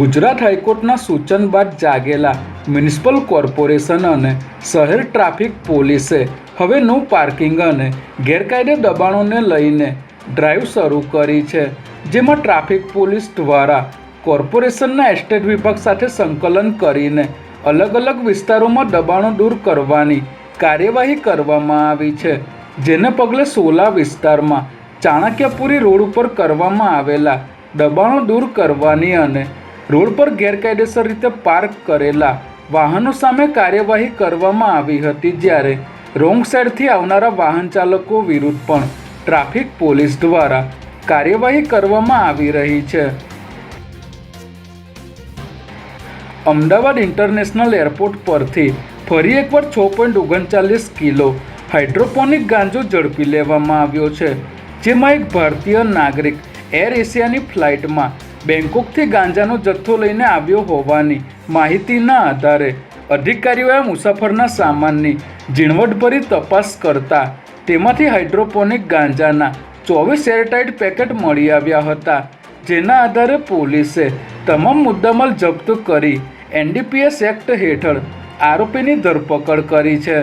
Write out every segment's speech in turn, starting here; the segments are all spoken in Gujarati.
ગુજરાત હાઈકોર્ટના સૂચન બાદ જાગેલા મ્યુનિસિપલ કોર્પોરેશન અને શહેર ટ્રાફિક પોલીસે હવે નો પાર્કિંગ અને ગેરકાયદે દબાણોને લઈને ડ્રાઈવ શરૂ કરી છે, જેમાં ટ્રાફિક પોલીસ દ્વારા કોર્પોરેશનના એસ્ટેટ વિભાગ સાથે સંકલન કરીને અલગ અલગ વિસ્તારોમાં દબાણો દૂર કરવાની કાર્યવાહી કરવામાં આવી છે, જેને પગલે સોલા વિસ્તારમાં ચાણક્યપુરી રોડ ઉપર કરવામાં આવેલા દબાણો દૂર કરવાની અને રોડ પર ગેરકાયદેસર રીતે પાર્ક કરેલા વાહનો સામે કાર્યવાહી કરવામાં આવી હતી જ્યારે રોંગ સાઈડથી આવનારા વાહન ચાલકો વિરુદ્ધ પણ ટ્રાફિક પોલીસ દ્વારા કાર્યવાહી કરવામાં આવી રહી છે. અમદાવાદ ઇન્ટરનેશનલ એરપોર્ટ પરથી ફરી એકવાર છ પોઈન્ટ ઓગણચાલીસ કિલો હાઇડ્રોપોનિક ગાંજો ઝડપી લેવામાં આવ્યો છે, જેમાં એક ભારતીય નાગરિક એર એશિયાની ફ્લાઇટમાં બેંકોકથી ગાંજાનો જથ્થો લઈને આવ્યો હોવાની માહિતીના આધારે અધિકારીઓએ મુસાફરના સામાનની ઝીણવટભરી તપાસ કરતા તેમાંથી હાઇડ્રોપોનિક ગાંજાના ચોવીસ એરટાઇટ પેકેટ મળી આવ્યા હતા, જેના આધારે પોલીસે તમામ મુદ્દામાલ જપ્ત કરી એનડીપીએસ એક્ટ હેઠળ આરોપીની ધરપકડ કરી છે.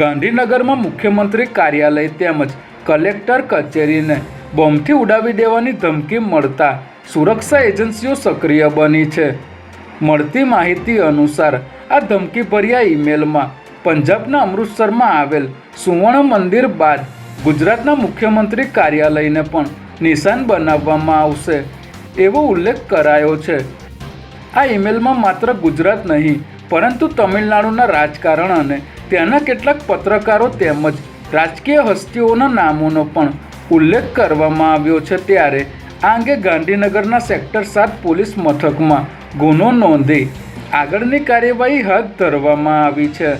ગાંધીનગરમાં મુખ્યમંત્રી કાર્યાલય તેમજ કલેક્ટર કચેરીને બોમ્બથી ઉડાવી દેવાની ધમકી મળતા સુરક્ષા એજન્સીઓ સક્રિય બની છે. મળતી માહિતી અનુસાર, આ ધમકીભર્યા ઈમેલમાં પંજાબના અમૃતસરમાં આવેલ સુવર્ણ મંદિર બાદ ગુજરાતના મુખ્યમંત્રી કાર્યાલયને પણ નિશાન બનાવવામાં આવશે એવો ઉલ્લેખ કરાયો છે. આ ઈમેલમાં માત્ર ગુજરાત નહીં, પરંતુ તમિલનાડુના રાજકારણ અને ત્યાંના કેટલાક પત્રકારો તેમજ રાજકીય હસ્તીઓના નામોનો પણ ઉલ્લેખ કરવામાં આવ્યો છે ત્યારે આ અંગે ગાંધીનગરના સેક્ટર સાત પોલીસ મથકમાં ગુનો નોંધી આગળની કાર્યવાહી હાથ ધરવામાં આવી છે.